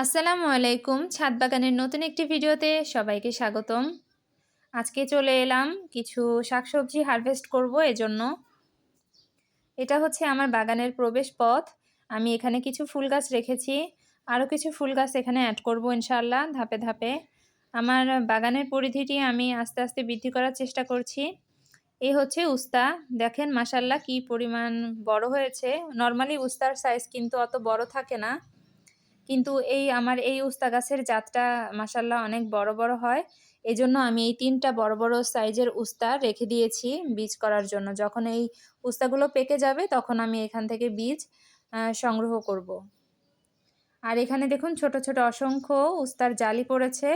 আসসালামু আলাইকুম। ছাদ বাগানের নতুন একটি ভিডিওতে সবাইকে স্বাগতম। আজকে চলে এলাম কিছু শাকসবজি হারভেস্ট করব এজন্য। এটা হচ্ছে আমার বাগানের প্রবেশ পথ। আমি এখানে কিছু ফুল গাছ রেখেছি। আরও কিছু ফুল গাছ এখানে অ্যাড করব ইনশাল্লাহ ধাপে ধাপে। আমার বাগানের পরিধিটি আমি আস্তে আস্তে বৃদ্ধি করার চেষ্টা করছি। এই হচ্ছে উস্তা। দেখেন মাসাল্লাহ কি পরিমাণ বড় হয়েছে। নর্মালি উস্তার সাইজ কিন্তু অত বড় থাকে না। কিন্তু এই আমার এই উস্তা গাছের জাতটা মাসাল্লাহ অনেক বড় বড় হয়। এই জন্য আমি এই তিনটা বড় বড় সাইজের উস্তা রেখে দিয়েছি বীজ করার জন্য। যখন এই উস্তাগুলো পেকে যাবে তখন আমি এখান থেকে বীজ সংগ্রহ করব। আর এখানে দেখুন ছোট ছোট অসংখ্য উস্তার জালি পড়েছে।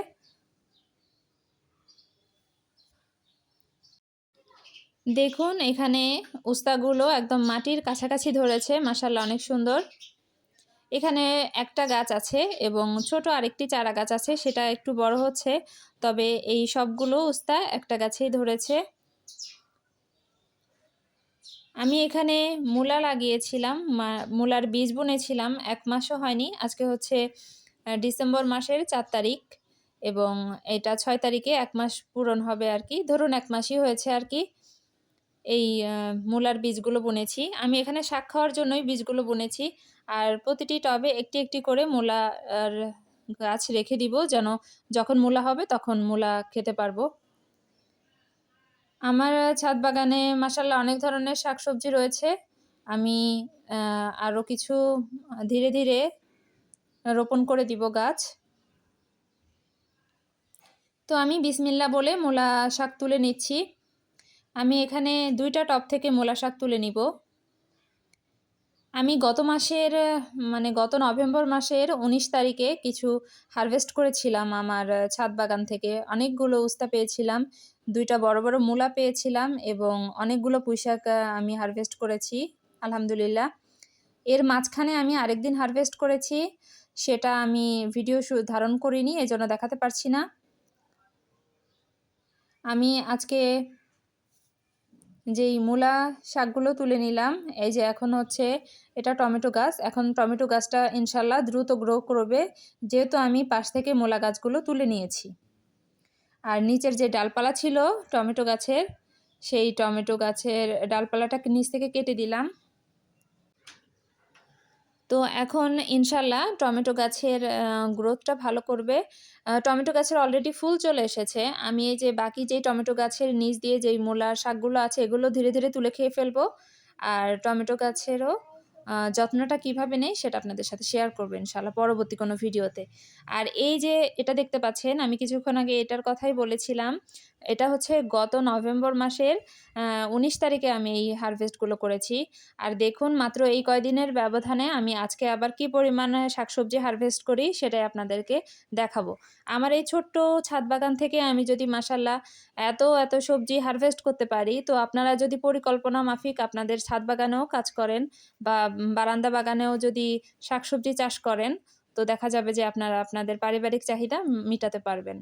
দেখুন এখানে উস্তাগুলো একদম মাটির কাছাকাছি ধরেছে মাসাল্লাহ অনেক সুন্দর। এখানে একটা গাছ আছে এবং ছোট আরেকটি চারা গাছ আছে, সেটা একটু বড় হচ্ছে। তবে এই সবগুলো উস্তা একটা গাছেই ধরেছে। আমি এখানে মূলা লাগিয়েছিলাম মূলার বীজ বুনেছিলাম, এক মাসও হয়নি। আজকে হচ্ছে ডিসেম্বর মাসের চার তারিখ এবং এটা ছয় তারিখে এক মাস পূরণ হবে আর কি। ধরুন এক মাসই হয়েছে আর কি। এই মূলার বীজগুলো বুনেছি। আমি এখানে শাক খাওয়ার জন্যই বীজগুলো বুনেছি। আর প্রতিটি টবে একটি একটি করে মূলা, আর গাছ রেখে দিব যেন যখন মূলা হবে তখন মূলা খেতে পারব। আমার ছাদ বাগানে মাসাল্লাহ অনেক ধরনের শাকসবজি রয়েছে। আমি আরও কিছু ধীরে ধীরে রোপণ করে দিব গাছ। তো আমি বিসমিল্লা বলে মূলা শাক তুলে নিচ্ছি। আমি এখানে দুইটা টপ থেকে মোলা শাক তুলে নিব। আমি গত মাসের মানে গত নভেম্বর মাসের উনিশ তারিখে কিছু হারভেস্ট করেছিলাম আমার ছাদ বাগান থেকে। অনেকগুলো উস্তা পেয়েছিলাম, দুইটা বড় বড় মূলা পেয়েছিলাম এবং অনেকগুলো পুঁইশাক আমি হারভেস্ট করেছি, আলহামদুলিল্লাহ। এর মাঝখানে আমি আরেকদিন হারভেস্ট করেছি, সেটা আমি ভিডিও ধারণ করিনি, এজন্য দেখাতে পারছি না। আমি আজকে যেই মূলা শাকগুলো তুলে নিলাম, এই যে এখন হচ্ছে এটা টমেটো গাছ। এখন টমেটো গাছটা ইনশাল্লাহ দ্রুত গ্রো করবে, যেহেতু আমি পাশ থেকে মূলা গাছগুলো তুলে নিয়েছি। আর নিচের যে ডালপালা ছিল টমেটো গাছের, সেই টমেটো গাছের ডালপালাটাকে নিচ থেকে কেটে দিলাম। তো এখন ইনশাল্লাহ টমেটো গাছের গ্রোথটা ভালো করবে। টমেটো গাছের অলরেডি ফুল চলে এসেছে। আমি এই যে বাকি যেই টমেটো গাছের নিচ দিয়ে যেই মূলার শাকগুলো আছে, এগুলো ধীরে ধীরে তুলে খেয়ে ফেলব। আর টমেটো গাছেরও যত্নটা কীভাবে নেই সেটা আপনাদের সাথে শেয়ার করব ইনশাল্লাহ পরবর্তী কোনো ভিডিওতে আর এই যে এটা দেখতে পাচ্ছেন, আমি কিছুক্ষণ আগে এটার কথাই বলেছিলাম এটা হচ্ছে গত নভেম্বর মাসের উনিশ তারিখে আমি এই হারভেস্টগুলো করেছি। আর দেখুন মাত্র এই কয়দিনের ব্যবধানে আমি আজকে আবার কি পরিমাণে শাকসবজি হারভেস্ট করি সেটাই আপনাদেরকে দেখাবো। আমার এই ছোট্ট ছাদ বাগান থেকে আমি যদি মাসাল্লাহ এত এত সবজি হারভেস্ট করতে পারি, তো আপনারা যদি পরিকল্পনা মাফিক আপনাদের ছাদ বাগানেও কাজ করেন বা বারান্দা বাগানেও যদি শাকসবজি চাষ করেন, তো দেখা যাবে যে আপনারা, আপনাদের পারিবারিক চাহিদা মিটাতে পারবেন।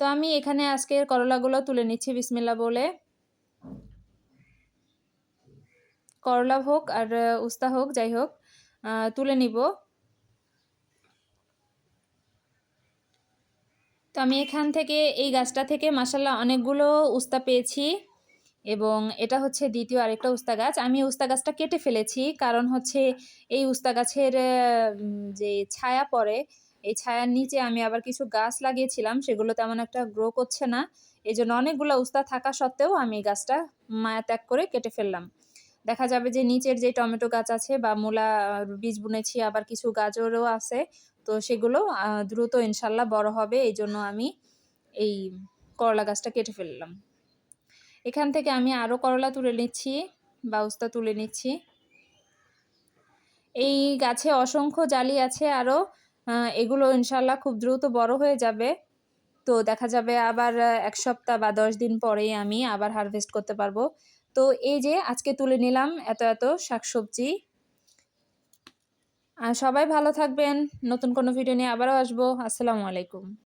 তো আমি এখানে আজকের করলাগুলো তুলে নিচ্ছি বিসমিল্লা বলে। করলা হোক আর উস্তা হোক, যাই হোক তুলে নিব। তো আমি এখান থেকে, এই গাছটা থেকে মাসাল্লাহ অনেকগুলো উস্তা পেয়েছি এবং এটা হচ্ছে দ্বিতীয় আরেকটা উস্তা গাছ। আমি উস্তা গাছটা কেটে ফেলেছি, কারণ হচ্ছে এই উস্তা গাছের যে ছায়া পড়ে এই ছায়ার নিচে আমি আবার কিছু গাছ লাগিয়েছিলাম, সেগুলো তেমন একটা গ্রো করছে না। এই জন্য অনেকগুলো উস্তা থাকা সত্ত্বেও আমি গাছটা মায়া ত্যাগ করে কেটে ফেললাম। দেখা যাবে যে নিচের যে টমেটো গাছ আছে বা মূলা, বীজ বুনেছি, আবার কিছু গাজরও আছে, তো সেগুলো দ্রুত ইনশাল্লাহ বড় হবে, এই জন্য আমি এই করলা গাছটা কেটে ফেললাম। এখান থেকে আমি আরও করলা তুলে নিচ্ছি বা উস্তা তুলে নিচ্ছি। এই গাছে অসংখ্য জালি আছে আরও এগুলো ইনশাল্লাহ খুব দ্রুত বড় হয়ে যাবে। তো দেখা যাবে আবার এক সপ্তাহ বা দশ দিন পরেই আমি আবার হারভেস্ট করতে পারব। তো এই যে আজকে তুলে নিলাম এত এত শাকসবজি। সবাই ভালো থাকবেন। নতুন কোনো ভিডিও নিয়ে আবারও আসব। আসসালামু আলাইকুম।